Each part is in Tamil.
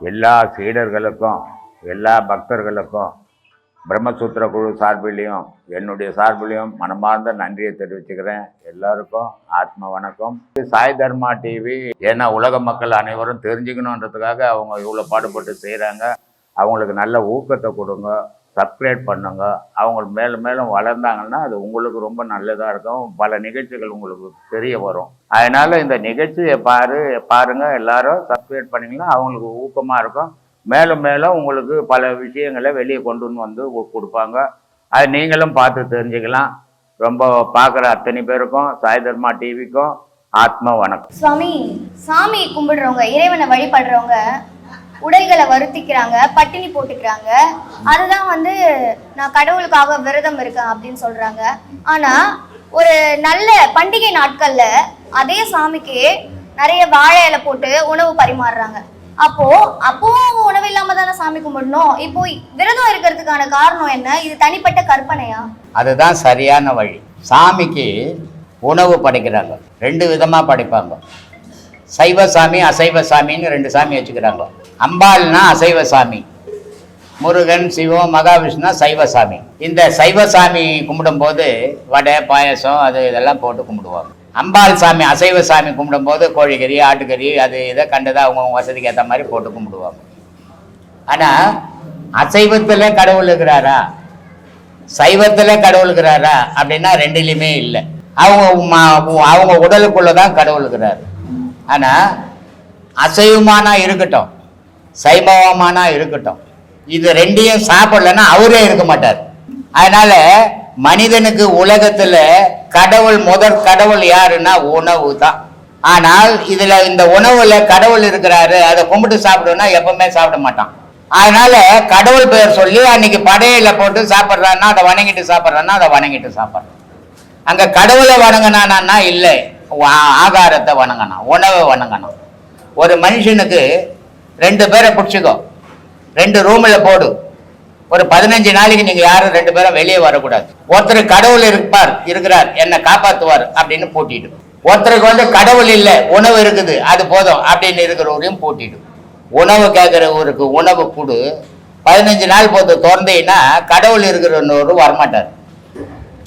எல்லா சீடர்களுக்கும் எல்லா பக்தர்களுக்கும் பிரம்மசூத்திர குழு சார்பிலையும் என்னுடைய சார்பிலையும் மனமார்ந்த நன்றியை தெரிவிச்சுக்கிறேன். எல்லாருக்கும் ஆத்ம வணக்கம். சாய் தர்மா டிவி. ஏன்னா உலக மக்கள் அனைவரும் தெரிஞ்சுக்கணுன்றதுக்காக அவங்க இவ்வளோ பாடுபட்டு செய்கிறாங்க அவங்களுக்கு நல்ல ஊக்கத்தை கொடுங்க. சப்ஸ்கிரைப் பண்ணுங்க. அவங்க மேலும் மேலும் வளர்ந்தாங்கன்னா அது உங்களுக்கு ரொம்ப நல்லதாக இருக்கும். பல நிகழ்ச்சிகள் உங்களுக்கு தெரிய வரும். அதனால் இந்த நிகழ்ச்சியை பாரு பாருங்கள் எல்லாரும் சப்ஸ்கிரைப் பண்ணிங்கன்னா அவங்களுக்கு ஊக்கமாக இருக்கும். மேலும் மேலும் உங்களுக்கு பல விஷயங்களை வெளியே கொண்டு வந்து கொடுப்பாங்க. அது நீங்களும் பார்த்து தெரிஞ்சுக்கலாம். ரொம்ப பார்க்குற அத்தனை பேருக்கும் சாய் தர்மா டிவிக்கும் ஆத்ம வணக்கம். சுவாமி சாமி கும்பிடுறவங்க இறைவனை வழிபடுறவங்க உடைகளை வருத்திக்கிறாங்க பட்டினி போட்டுக்கிறாங்க. அதுதான் வந்து நான் கடவுளுக்காக விரதம் இருக்கேன் அப்படின்னு சொல்றாங்க. ஆனா ஒரு நல்ல பண்டிகை நாட்கள்ல அதே சாமிக்கு நிறைய வாழை இலை போட்டு உணவு பரிமாறுறாங்க. அப்போ அப்பவும் அவங்க உணவு இல்லாம தானே சாமி கும்பிடணும்? இப்போ விரதம் இருக்கிறதுக்கான காரணம் என்ன? இது தனிப்பட்ட கற்பனையா? அதுதான் சரியான வழி. சாமிக்கு உணவு படைக்கிறாங்க. ரெண்டு விதமாக படைப்பாங்க. சைவ சாமி அசைவ சாமின்னு ரெண்டு சாமி வச்சுக்கிறாங்க. அம்பாள்னா அசைவ சாமி முருகன் சிவம் மகாவிஷ்ணு சைவ சாமி இந்த சைவ சாமி கும்பிடும்போது வடை பாயசம் அது இதெல்லாம் போட்டு கும்பிடுவாங்க. அம்பாள் சாமி அசைவ சாமி கும்பிடும்போது கோழிக்கறி ஆட்டுக்கறி அது இதை கண்டதை அவங்கவுங்க வசதிக்கு ஏற்ற மாதிரி போட்டு கும்பிடுவாங்க. ஆனால் அசைவத்தில் கடவுள் இருக்கிறாரா? சைவத்தில் கடவுள் இருக்கிறாரா? அப்படின்னா ரெண்டுலையுமே இல்லை. அவங்க அவங்க உடலுக்குள்ளே தான் கடவுள் இருக்கிறாரு. ஆனால் அசைவமானா இருக்கட்டும். சைபவமானா இருக்கட்டும். இது ரெண்டையும் சாப்பிடலன்னா அவரே இருக்க மாட்டார். அதனால மனிதனுக்கு உலகத்துல கடவுள் முதற் கடவுள் யாருன்னா உணவு தான். ஆனால் இதுல இந்த உணவுல கடவுள் இருக்கிறாரு அதை கும்பிட்டு சாப்பிடுன்னா எப்பவுமே சாப்பிட மாட்டான். அதனால கடவுள் பெயர் சொல்லி அன்னைக்கு படையில போட்டு சாப்பிட்றான்னா அதை வணங்கிட்டு சாப்பிட்றான்னா அதை வணங்கிட்டு சாப்பிட்றான். அங்க கடவுளை வணங்கினானா இல்லை ஆகாரத்தை வணங்கணும் உணவை வணங்கணும் ஒரு மனுஷனுக்கு ரெண்டு பேரை பிடிச்சிக்கோ. ரெண்டு ரூமில் போடு. ஒரு பதினஞ்சு நாளைக்கு நீங்க யாரும் ரெண்டு பேரும் வெளியே வரக்கூடாது. ஒருத்தர் கடவுள் இருப்பார் இருக்கிறார் என்னை காப்பாத்துவார் அப்படின்னு பூட்டிடும் ஒருத்தருக்கு வந்து கடவுள் இல்லை உணவு இருக்குது அது போதும் அப்படின்னு இருக்கிறவரையும் பூட்டிடும் உணவு கேட்குறவருக்கு உணவு கொடு. பதினஞ்சு நாள் போது திறந்தீங்கன்னா கடவுள் இருக்கிறவரு வரமாட்டார்.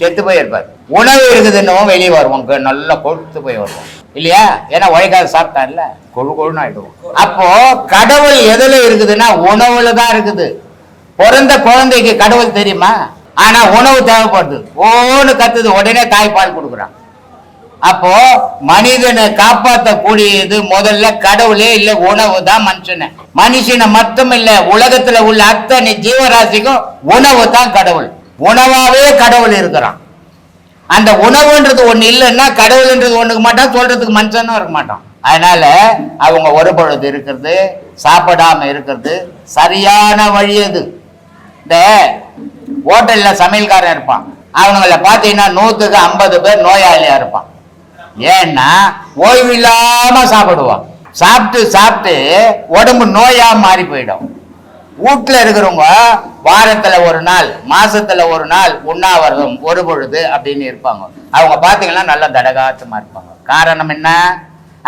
செத்து போயிருப்பார். உணவு இருக்குதுன்னு வெளியே வருவோம். நல்லா கொடுத்து போய் வருவோம். இல்லையா? ஏன்னா உழைக்காத சாப்பிட்டான்ல கொழு கொழுன்னு ஆயிடுவோம். அப்போ கடவுள் எதுல இருக்குதுன்னா உணவுல தான் இருக்குது. பிறந்த குழந்தைக்கு கடவுள் தெரியுமா? ஆனா உணவு தேவைப்படுது. ஓன்னு கத்துது உடனே தாய்ப்பால் கொடுக்குறான். அப்போ மனிதனை காப்பாற்றக்கூடியது முதல்ல கடவுளே இல்ல உணவு தான் மனுஷனை. மனுஷனை மட்டும் இல்ல உலகத்துல உள்ள அத்தனை ஜீவராசிக்கும் உணவு தான் கடவுள். உணவாவே கடவுள் இருக்கிறான். அந்த உணவுன்றது ஒன்று இல்லைன்னா கடவுள்ன்றது ஒன்றுக்கு மாட்டான் சொல்றதுக்கு மனுஷனும் இருக்க மாட்டான். அதனால அவங்க ஒரு பொழுது இருக்கிறது சாப்பிடாம இருக்கிறது சரியான வழி அது. இந்த ஹோட்டல்ல சமையல்காரன் இருப்பான். அவனுங்கள பார்த்தீங்கன்னா நூற்றுக்கு ஐம்பது பேர் நோயாளியா இருப்பான். ஏன்னா ஓய்வு இல்லாம சாப்பிடுவான். சாப்பிட்டு சாப்பிட்டு உடம்பு நோயா மாறி போயிடும். வீட்டுல இருக்கிறவங்க வாரத்துல ஒரு நாள் மாசத்துல ஒரு நாள் உண்ணாவிரதம் ஒரு பொழுது அப்படின்னு இருப்பாங்க. அவங்க பாத்தீங்கன்னா நல்லா தடகாத்தமா இருப்பாங்க. காரணம் என்ன?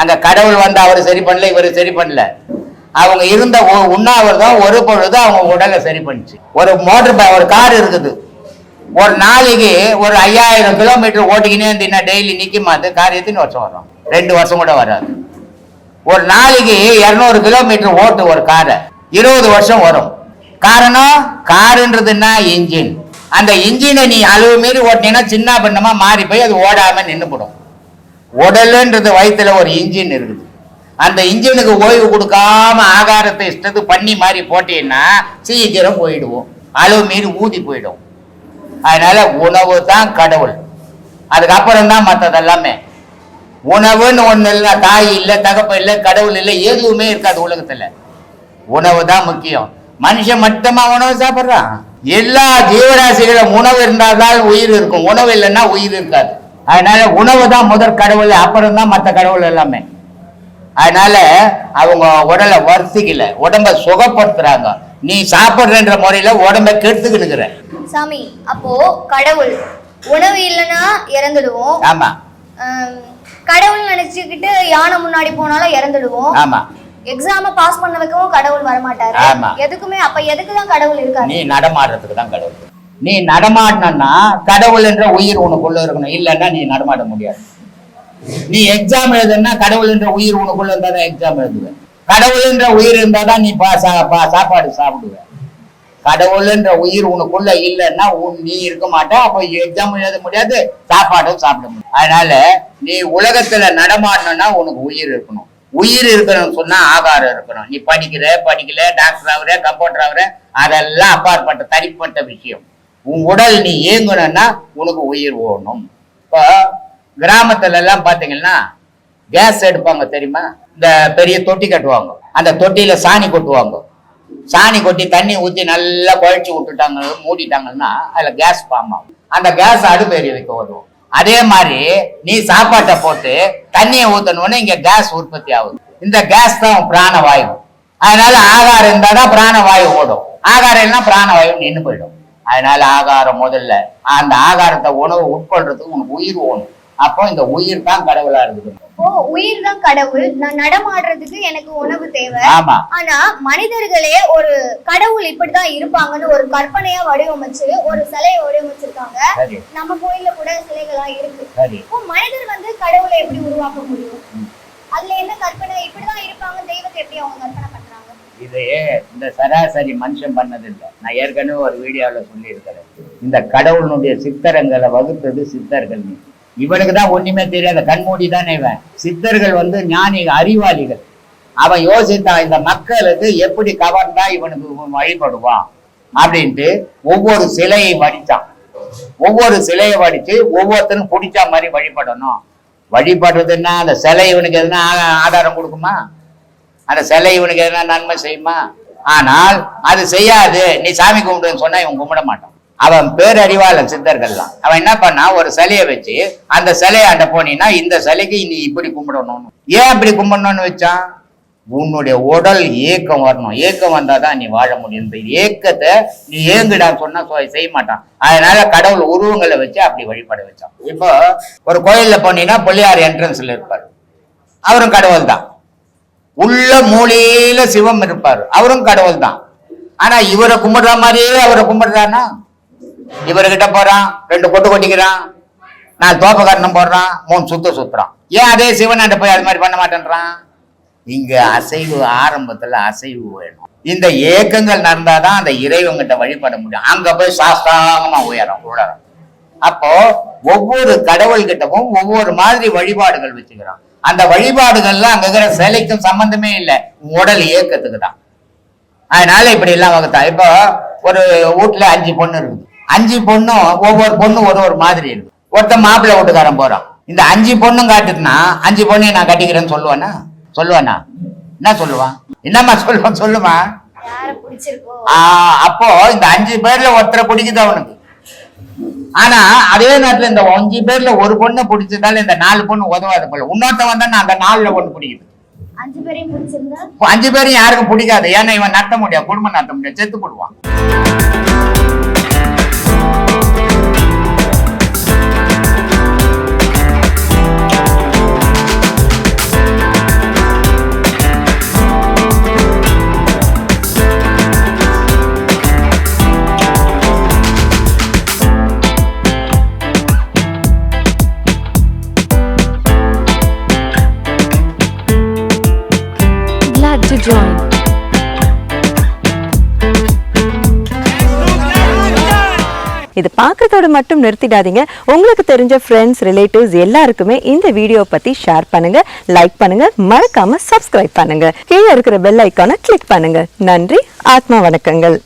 அங்க கடவுள் வந்து அவர் சரி பண்ணல இவர் சரி பண்ணல. அவங்க இருந்த உண்ணாவிரதம் ஒரு பொழுது அவங்க உடலை சரி பண்ணுச்சு. ஒரு மோட்டர் ஒரு கார் இருக்குது. ஒரு நாளைக்கு ஒரு ஐயாயிரம் கிலோமீட்டர் ஓட்டிக்கினே இருந்தீங்கன்னா டெய்லி நிற்குமா அது கார் எத்தனை வருஷம் வரும்? ரெண்டு வருஷம் கூட வராது. ஒரு நாளைக்கு இரநூறு கிலோமீட்டர் ஓட்டு ஒரு காரை. இருபது வருஷம் வரும் காரணம் காருன்றதுன்னா இன்ஜின் அந்த இன்ஜினை நீ அளவு மீறி ஓட்டினீங்கன்னா சின்ன பின்னமா மாறி போய் அது ஓடாம நின்றுபடும் உடலுன்றது வயிற்றுல ஒரு இன்ஜின் இருக்குது. அந்த இன்ஜினுக்கு ஓய்வு கொடுக்காம ஆகாரத்தை இஷ்டத்து பண்ணி மாதிரி போட்டீங்கன்னா சீக்கிரம் போயிடுவோம். அளவு மீறி ஊதி போயிடும். அதனால உணவு தான் கடவுள். அதுக்கப்புறம் தான் மற்றது எல்லாமே. உணவுன்னு ஒன்று இல்லை தாய் இல்லை தகப்பம் இல்லை கடவுள் இல்லை எதுவுமே இருக்காது உலகத்தில். உணவு தான் முக்கியம். மனுஷன் மட்டுமா உணவு சாப்பிட்றான் எல்லா ஜீவராசிகளும் உணவு இருந்தால்தான் உயிர் இருக்கும். உணவு இல்லைன்னா உயிர் இருக்காது. அதனால உணவு தான் முதற் கடவுள் அப்புறம் தான் மற்ற கடவுள் எல்லாமே. அதனால அவங்க உடலை வருத்திக்கல. உடம்ப சுகப்படுத்துறாங்க. நீ சாப்பிடுறன்ற முறையில உடம்ப கெடுத்துக்கினுக்குற. சாமி அப்போ கடவுள் உணவு இல்லைன்னா இறந்துடுவோம். ஆம், கடவுள் நினைச்சுக்கிட்டு யானை முன்னாடி போனாலும் இறந்துடுவோம். ஆமா. எக்ஸாம பாஸ் பண்ண வைக்கவும் கடவுள் வரமாட்டாரு. எதுக்குமே அப்ப எதுக்கு தான் கடவுள் இருக்காரு? நீ நடமாடுறதுக்கு தான் கடவுள். நீ நடமாடினா கடவுள் என்ற உயிர் உனக்குள்ள இருக்கணும். இல்லைன்னா நீ நடமாட முடியாது. நீ எக்ஸாம் எழுதுனா கடவுள் என்ற உயிர் உனக்குள்ள இருந்தா தான் எக்ஸாம் எழுதுவ. கடவுள் என்ற உயிர் இருந்தா தான் நீ பா- சா- பா- சாப்பாடு சாப்பிடுவ. கடவுள் என்ற உயிர் உனக்குள்ள இல்லைன்னா உன் நீ இருக்க மாட்ட அப்ப எக்ஸாம் எழுத முடியாது சாப்பாடும் சாப்பிட முடியாது. அதனால நீ உலகத்துல நடமாடணும்னா உனக்கு உயிர் இருக்கணும். உயிர் இருக்கணும்னு சொன்னா ஆகாரம் இருக்கணும். நீ படிக்கிற படிக்கல டாக்டர் ஆகுற கம்பவுண்டர் ஆகுற அதெல்லாம் அப்பாற்பட்ட தனிப்பட்ட விஷயம். உன் உடல் நீ இயங்கணும்னா உனக்கு உயிர் ஓடணும். இப்போ கிராமத்துல எல்லாம் பாத்தீங்கன்னா கேஸ் எடுப்பாங்க தெரியுமா? இந்த பெரிய தொட்டி கட்டுவாங்க. அந்த தொட்டியில சாணி கொட்டுவாங்க. சாணி கொட்டி தண்ணி ஊற்றி நல்லா குழச்சி விட்டுட்டாங்க மூடிட்டாங்கன்னா அதுல கேஸ் ஃபார்ம் ஆகும். அந்த கேஸ் அடுப்பு எரிய வைக்க வரும் அதே மாதிரி நீ சாப்பாட்டை போட்டு தண்ணியை ஊத்தணும்னு இங்க கேஸ் உற்பத்தி ஆகுது. இந்த கேஸ் தான் பிராணவாயு. அதனால ஆகாரம் இருந்தால் தான் பிராணவாயு ஓடும். ஆகாரம் இல்லைன்னா பிராணவாயு நின்று போயிடும். அதனால ஆகாரம் முதல்ல. அந்த ஆகாரத்தை உணவு உட்கொள்றதுக்கு உனக்கு உயிர் ஓணும். அப்போ இந்த உயிர் தான் கடவுளா இருக்குது ஓ உயிர் தான் கடவுள். நான் நடமாடுறதுக்கு எனக்கு உணவு தேவை. ஆனா மனிதர்களே ஒரு கடவுள் இப்படிதான் இருப்பாங்கன்னு ஒரு கற்பனையா வடிவமைச்சு ஒரு சிலையை வடிவமைச்சிருக்காங்க. சரி. நம்ம கோயில்ல கூட சிலைகள்லாம் இருக்கு. சரி. இப்போ மனிதர் வந்து கடவுளை எப்படி உருவாக்க முடியும்? அதுல என்ன கற்பனை? இப்படிதான் இருப்பாங்க. தெய்வத்தை எப்படி அவங்க கற்பனை பண்றாங்க? இது இந்த சராசரி மனுஷன் பண்ணது இல்லை நான் ஏற்கனவே ஒரு வீடியோவில் சொல்லியிருக்கிறேன். இந்த கடவுளுடைய சித்தரங்களை வகுத்தது சித்தர்கள் நீ இவனுக்கு தான் ஒண்ணுமே தெரியாத. கண்மூடி தானே இவன். சித்தர்கள் வந்து ஞானி அறிவாளிகள். அவன் யோசித்தான் இந்த மக்களுக்கு எப்படி கவர்ந்தா இவனுக்கு வழிபடுவான் அப்படின்ட்டு ஒவ்வொரு சிலையை வடித்தான் ஒவ்வொரு சிலையை வடித்து ஒவ்வொருத்தரும் பிடிச்ச மாதிரி வழிபடணும். வழிபடுறதுன்னா அந்த சிலை இவனுக்கு எதுனா ஆதாரம் கொடுக்குமா? அந்த சிலை இவனுக்கு எதுனா நன்மை செய்யுமா? ஆனால் அது செய்யாது. நீ சாமி கும்பிடுன்னு சொன்னா இவன் கும்பிட மாட்டான். அவன் பேரறிவாளன் சித்தர்கள்லாம். அவன் என்ன பண்ணா ஒரு சிலையை வச்சு அந்த சிலையாண்ட போனீன்னா இந்த சிலைக்கு நீ இப்படி கும்பிடணும்னு. ஏன் இப்படி கும்பிடணும்னு வச்சான்? உன்னுடைய உடல் ஏக்கம் வரணும். ஏக்கம் வந்தாதான் நீ வாழ முடியும். இந்த ஏக்கத்தை நீ ஏங்குடான்னு சொன்னா செய்ய மாட்டான். அதனால கடவுள் உருவங்களை வச்சு அப்படி வழிபட வச்சான். இப்போ ஒரு கோயில்ல போனீங்கன்னா பிள்ளையார் என்ட்ரன்ஸ்ல இருப்பார். அவரும் கடவுள் தான் உள்ள மூலையில சிவம் இருப்பார். அவரும் கடவுள் தான் ஆனா இவரை கும்பிடுற மாதிரியே அவரை கும்பிடுறானா? இவர்கிட்ட போறான் ரெண்டு கொட்டு கொட்டிக்கிறான். நான் தோப்பகரணம் போடுறான் மூணு சுத்த சுத்துறான். ஏன் அதே சிவனாண்ட போய் அது மாதிரி பண்ண மாட்டேன்றான்? இங்க அசைவு ஆரம்பத்துல அசைவு வேணும். இந்த ஏக்கங்கள் நடந்தாதான் அந்த இறைவங்கிட்ட வழிபட முடியும். அங்க போய் சாஸ்தாகமா உயரம் உழறோம் அப்போ ஒவ்வொரு கடவுள்கிட்டவும் ஒவ்வொரு மாதிரி வழிபாடுகள் வச்சுக்கிறான். அந்த வழிபாடுகள்லாம் அங்க இருக்கிற சிலைக்கும் சம்பந்தமே இல்லை. உடல் இயக்கத்துக்கு தான் அதனால இப்படி எல்லாம் வகுத்தான் இப்போ ஒரு வீட்டுல அஞ்சு பொண்ணு இருக்குது. அஞ்சு பொண்ணும் ஒவ்வொரு பொண்ணும் ஒரு ஒரு மாதிரி இருக்கு. ஒருத்தன் மாப்பிள்ளை வீட்டுக்காரன் போறான். இந்த அஞ்சு பொண்ணும் காட்டுதுன்னா அஞ்சு பொண்ணையும் நான் கட்டிக்கிறேன்னு சொல்லுவானா? சொல்லுவானா? என்ன சொல்லுவான்? என்னம்மா சொல்லுவான்? சொல்லுமா? அப்போ இந்த அஞ்சு பேர்ல ஒருத்தரை பிடிக்குது அவனுக்கு ஆனா அதே நேரத்துல இந்த அஞ்சு பேர்ல ஒரு பொண்ணை பிடிச்சதால இந்த நாலு பொண்ணு உதவாத போல. இன்னொருத்த வந்தா அந்த நாலுல ஒண்ணு பிடிக்குது பேரையும் அஞ்சு பேரும் யாருக்கும் பிடிக்காது. ஏன்னா இவன் நடத்த முடியாது குடும்பம் நடத்த முடியாது செத்து போடுவான். இது பார்க்குறதோடு மட்டும் நிறுத்திடாதீங்க. உங்களுக்கு தெரிஞ்ச ஃப்ரெண்ட்ஸ் ரிலேட்டிவ்ஸ் எல்லாருக்குமே இந்த வீடியோ பத்தி ஷேர் பண்ணுங்க லைக் பண்ணுங்க மறக்காம சப்ஸ்கிரைப் பண்ணுங்க. கீழே இருக்கிற பெல் ஐக்கானை கிளிக் பண்ணுங்க. நன்றி ஆத்மா வணக்கங்கள்.